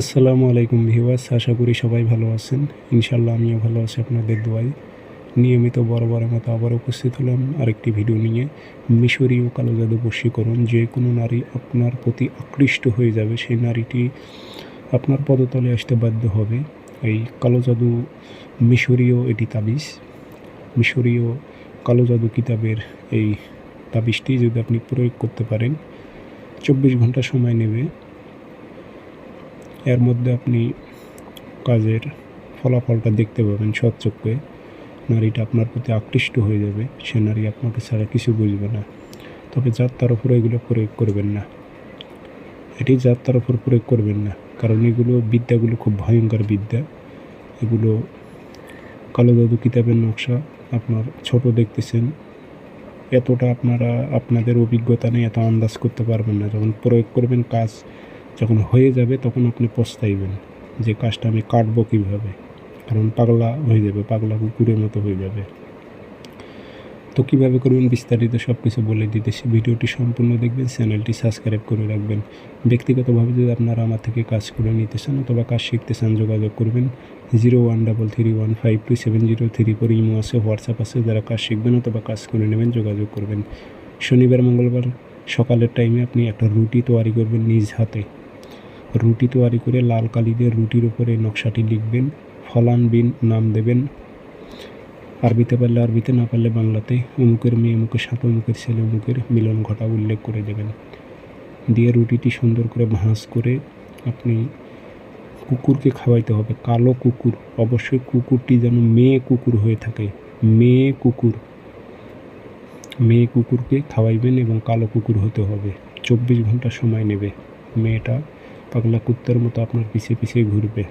আসসালামু আলাইকুম ভিউয়ার্স, আশা করি সবাই ভালো আছেন। ইনশাল্লাহ আমিও ভালো আছি আপনাদের দোয়াই নিয়মিত বরাবরের মতো আবার উপস্থিত হলাম আরেকটি ভিডিও নিয়ে। মিশরীয় কালো জাদু বশীকরণ যে কোনো নারী আপনার প্রতি আকৃষ্ট হয়ে যাবে, সেই নারীটি আপনার পদতলে আসতে বাধ্য হবে। এই কালো জাদু মিশরীয় এটি তাবিজ। মিশরীয় কালো জাদু কিতাবের এই তাবিজটি যদি আপনি প্রয়োগ করতে পারেন, চব্বিশ ঘণ্টা সময় নেবে। এর মধ্যে আপনি কাজের ফলাফলটা দেখতে পাবেন সৎচক্ষে নারীটা আপনার প্রতি আকৃষ্ট হয়ে যাবে, সে নারী আপনাকে ছাড়া কিছু বুঝবে না। তবে যাত্রার ওপর এগুলো প্রয়োগ করবেন না। এটি যাত্রার ওপর প্রয়োগ করবেন না, কারণ এগুলো বিদ্যাগুলো খুব ভয়ঙ্কর বিদ্যা। এগুলো কালো জাদু কিতাবের নকশা, আপনার ছোট দেখতেছেন। এতটা আপনারা, আপনাদের অভিজ্ঞতা নেই এত আন্দাজ করতে পারবেন না। যখন প্রয়োগ করবেন কাজ যখন হয়ে যাবে তখন আপনি পস্তাইবেন যে কাজটা আমি কাটবো কীভাবে। কারণ পাগলা হয়ে যাবে, পাগলা কুকুরের মতো হয়ে যাবে। তো কীভাবে করবেন বিস্তারিত সব কিছু বলে দিতেছি ভিডিওটি সম্পূর্ণ দেখবেন, চ্যানেলটি সাবস্ক্রাইব করে রাখবেন। ব্যক্তিগতভাবে যদি আপনারা আমার থেকে কাজ করে নিতে চান অথবা কাজ শিখতে চান, যোগাযোগ করবেন zero one double three one five two seven zero three four imo আছে, হোয়াটসঅ্যাপ আছে। যারা কাজ শিখবেন অথবা কাজ করে নেবেন, যোগাযোগ করবেন। শনিবার, মঙ্গলবার সকালের টাইমে আপনি একটা রুটি তৈরি করবেন নিজ হাতে। রুটি তৈরি করে লাল কালি দিয়ে রুটির উপরে নকশাটি লিখবেন, ফলান বিন নাম দেবেন। আরবিতে পারলে আরবিতে, না পারলে বাংলাতে। অমুকের মেয়ে, অমুকের সাথে, অমুকের ছেলে, অমুকের মিলন ঘটা উল্লেখ করে দেবেন। দিয়ে রুটিটি সুন্দর করে ভাঁজ করে আপনি কুকুরকে খাওয়াইতে হবে, কালো কুকুর। অবশ্যই কুকুরটি যেন মেয়ে কুকুর হয়ে থাকে, মেয়ে কুকুর। মেয়ে কুকুরকে খাওয়াইবেন এবং কালো কুকুর হতে হবে। চব্বিশ ঘণ্টা সময় নেবে। মেয়েটা পাগলা কুত্তার মতো আপনার পিছিয়ে পিছিয়ে ঘুরবে।